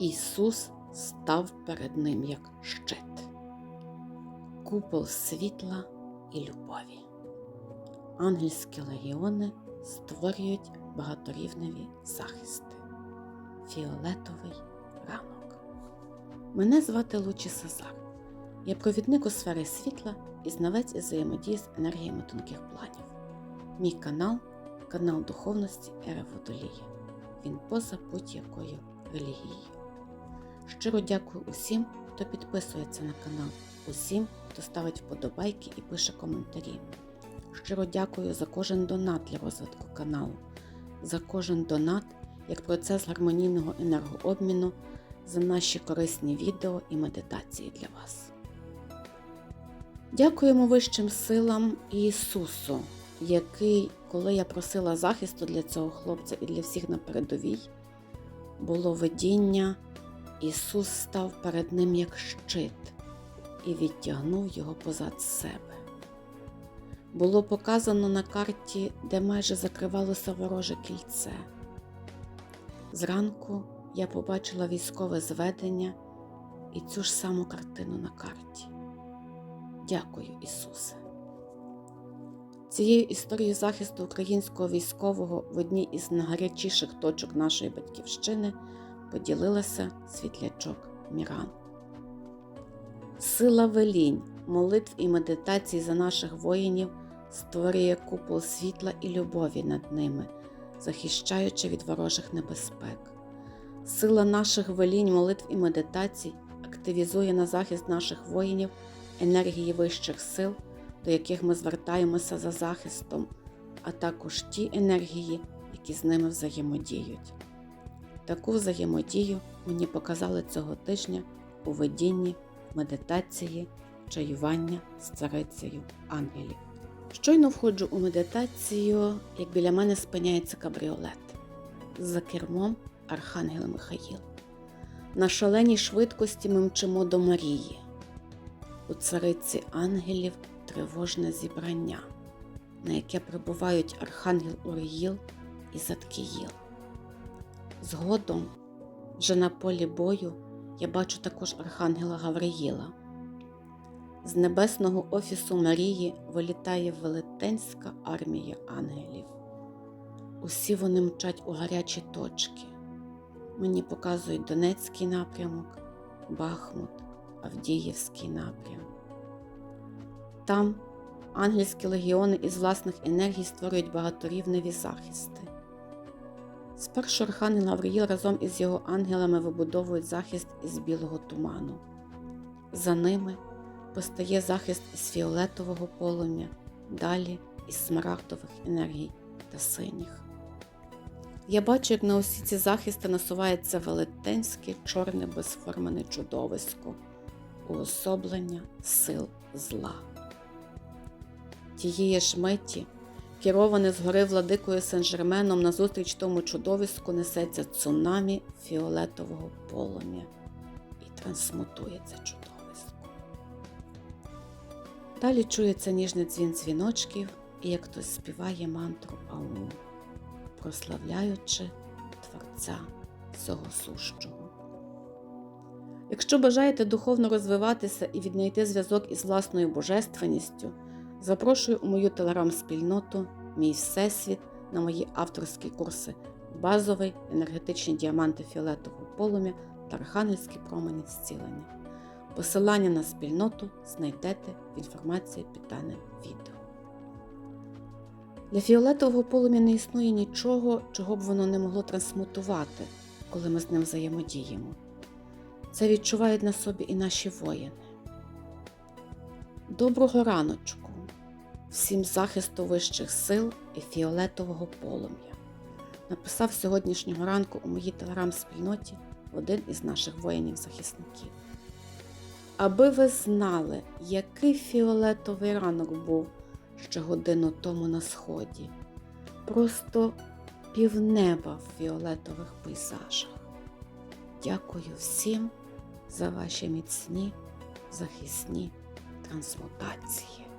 Ісус став перед ним як щит, купол світла і любові. Ангельські легіони створюють багаторівневі захисти. Фіолетовий ранок. Мене звати Лучі Сазар. Я провідник у сфері світла і знавець із взаємодії з енергіями тонких планів. Мій канал канал духовності Ери Водолія. Він поза будь-якою релігією. Щиро дякую усім, хто підписується на канал, усім, хто ставить вподобайки і пише коментарі. Щиро дякую за кожен донат для розвитку каналу, за кожен донат як процес гармонійного енергообміну, за наші корисні відео і медитації для вас. Дякуємо Вищим силам Ісусу, який, коли я просила захисту для цього хлопця і для всіх на передовій, було видіння, Ісус став перед ним як щит і відтягнув його позад себе. Було показано на карті, де майже закривалося вороже кільце. Зранку я побачила військове зведення і цю ж саму картину на карті. Дякую, Ісусе. Цією історією захисту українського військового в одній із найгарячіших точок нашої батьківщини поділилася світлячок Міран. Сила велінь, молитв і медитацій за наших воїнів створює купол світла і любові над ними, захищаючи від ворожих небезпек. Сила наших велінь, молитв і медитацій активізує на захист наших воїнів енергії вищих сил, до яких ми звертаємося за захистом, а також ті енергії, які з ними взаємодіють. Таку взаємодію мені показали цього тижня у видінні, медитації, чаювання з царицею ангелів. Щойно входжу у медитацію, як біля мене спиняється кабріолет. За кермом Архангел Михаїл. На шаленій швидкості ми мчимо до Марії. У цариці ангелів тривожне зібрання, на яке прибувають Архангел Уріїл і Заткіїл. Згодом, вже на полі бою, я бачу також Архангела Гавриїла. З небесного офісу Марії вилітає велетенська армія ангелів. Усі вони мчать у гарячі точки. Мені показують Донецький напрямок, Бахмут, Авдіївський напрям. Там ангельські легіони із власних енергій створюють багаторівневі захисти. Спершу Архангел Гавриїл разом із його ангелами вибудовують захист із білого туману. За ними постає захист із фіолетового полум'я, далі із смарагдових енергій та синіх. Я бачу, як на усі ці захисти насувається велетенське чорне безформене чудовисько, уособлення сил зла. Тієї ж миті, кероване згори владикою Сен-Жерменом назустріч тому чудовиську несеться цунамі фіолетового полум'я і трансмутує це чудовисько. Далі чується ніжний дзвін дзвіночків, і як хтось співає мантру Аум прославляючи Творця всього сущого. Якщо бажаєте духовно розвиватися і віднайти зв'язок із власною божественністю, запрошую у мою телеграм-спільноту Мій Всесвіт на мої авторські курси Базовий, енергетичні діаманти фіолетового полум'я та архангельські промені зцілення. Посилання на спільноту знайдете в інформації під даним відео. Для фіолетового полум'я не існує нічого, чого б воно не могло трансмутувати, коли ми з ним взаємодіємо. Це відчувають на собі і наші воїни. Доброго раночку, всім захисту вищих сил і фіолетового полум'я. Написав сьогоднішнього ранку у моїй телеграм-спільноті один із наших воїнів-захисників. Аби ви знали, який фіолетовий ранок був ще годину тому на сході, просто півнеба в фіолетових пейзажах. Дякую всім за ваші міцні захисні трансмутації.